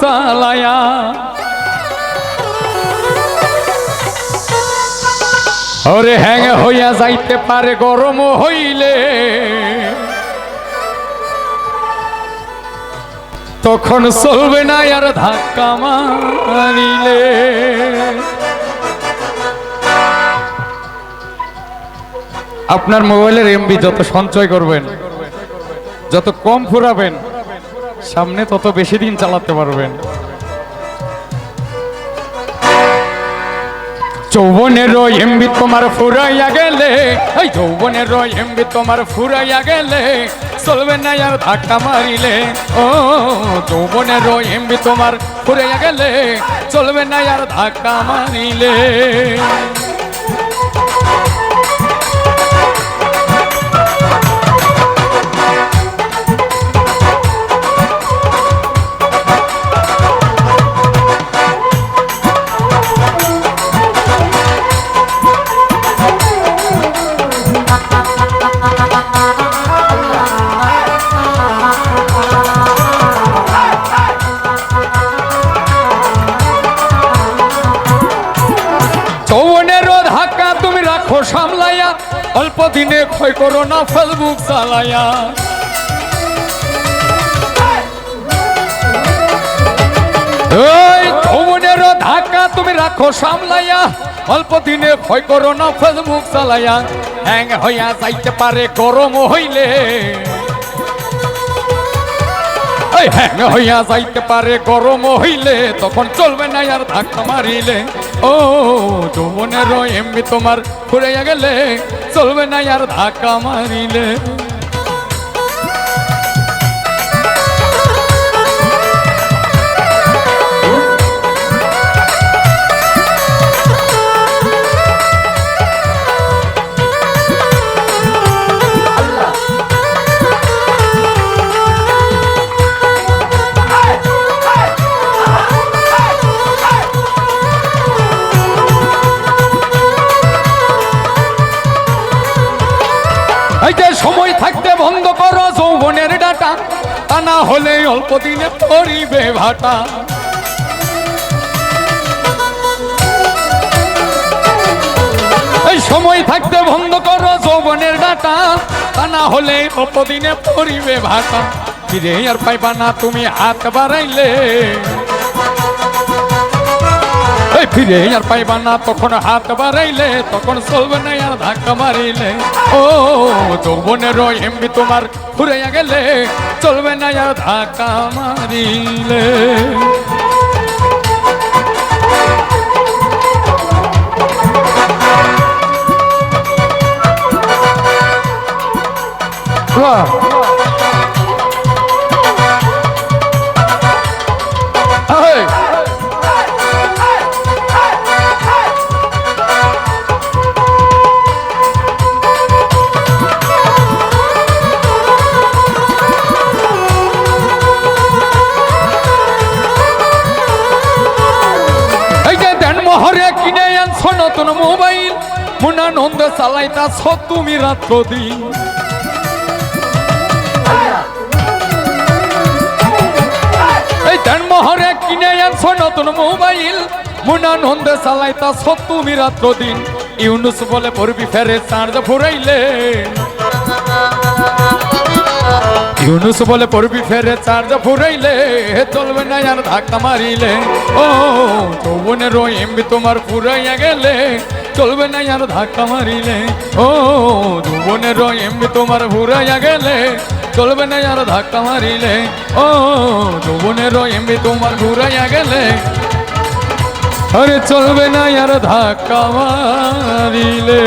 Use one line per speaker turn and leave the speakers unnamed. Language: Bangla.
চালায়া। ওরে হ্যাং হইয়া যাইতে পারে, গরম হইলে। তখন চলবে না আর ধাক্কা মারিলে। আপনার মোবাইলের এমবি যত সঞ্চয় করবেন, যত কম ফুরাবেন সামনে তত বেশি দিন চালাতে পারবেন। যৌবনের এমবি তোমার ফুরাইয়া গেলে, এই যৌবনের এমবি তোমার ফুরাইয়া গেলে, চলবে না আর ধাক্কা মারিলে। ও, যৌবনের এমবি তোমার ফুরাইয়া গেলে, চলবে না আর ধাক্কা মারিলে। অল্প দিনে ক্ষয় করো না ফেসবুক চালায়া। এই যৌবনের ধাক্কা তুমি রাখো, সামলাইয়া। অল্প দিনে ক্ষয় করো না ফেসবুক চালাইয়া হ্যাং হইয়া যাইতে পারে, গরম হইলে। হ্যাং হইয়া যাইতে পারে, গরম হইলে। তখন চলবে না আর ধাক্কা মারিলে। ও যৌবনের এমনি তোমার ফুরাইয়া গেলে চলবে না আর ধাক্কা মারিলে সময় থাকতে বন্ধ করো যৌবনের ডাটা। তা না হলে অল্প দিনে পরিবে ভাটা। সময় থাকতে বন্ধ করো যৌবনের ডাটা। তা না হলে অল্প দিনে পরিবে ভাটা। ফিরে আর পাইবা না তুমি হাত বাড়াইলে। এই ফিরে আর পাইবা না, তখন হাত বাড়াইলে, তখন চলবে না আর ধাক্কা মারিলে। ও যৌবনের এমবি তোমার ফুরাইয়া গেলে চলবে না আর ধাক্কা মারিলে। বাহ। কিনে আনছো নতুন মোবাইল মুনানন্দ চালাইতা ছ তুমি রাত্র দিন। এই মহরে কিনে আনছো নতুন মোবাইল মুনানন্দ চালাইতা তুমি রাত্র দিন। ইউনুস বলে পড়বি ফেরে চার্জ ফুরাইলে ইউনুস বলে পড়বি ফেরে চার্জ ফুরাইলে চলবে না আর ধাক্কা মারিলে ও যৌবনের এমবি তোমার ফুরাইয়া গেলে চলবে না আর ধাক্কা মারিলে ও যৌবনের এমবি তোমার ফুরাইয়া গেলে চলবে না আর ধাক্কা মারিলে ও যৌবনের এমবি তোমার ফুরাইয়া গেলে আরে চলবে না আর ধাক্কা মারিলে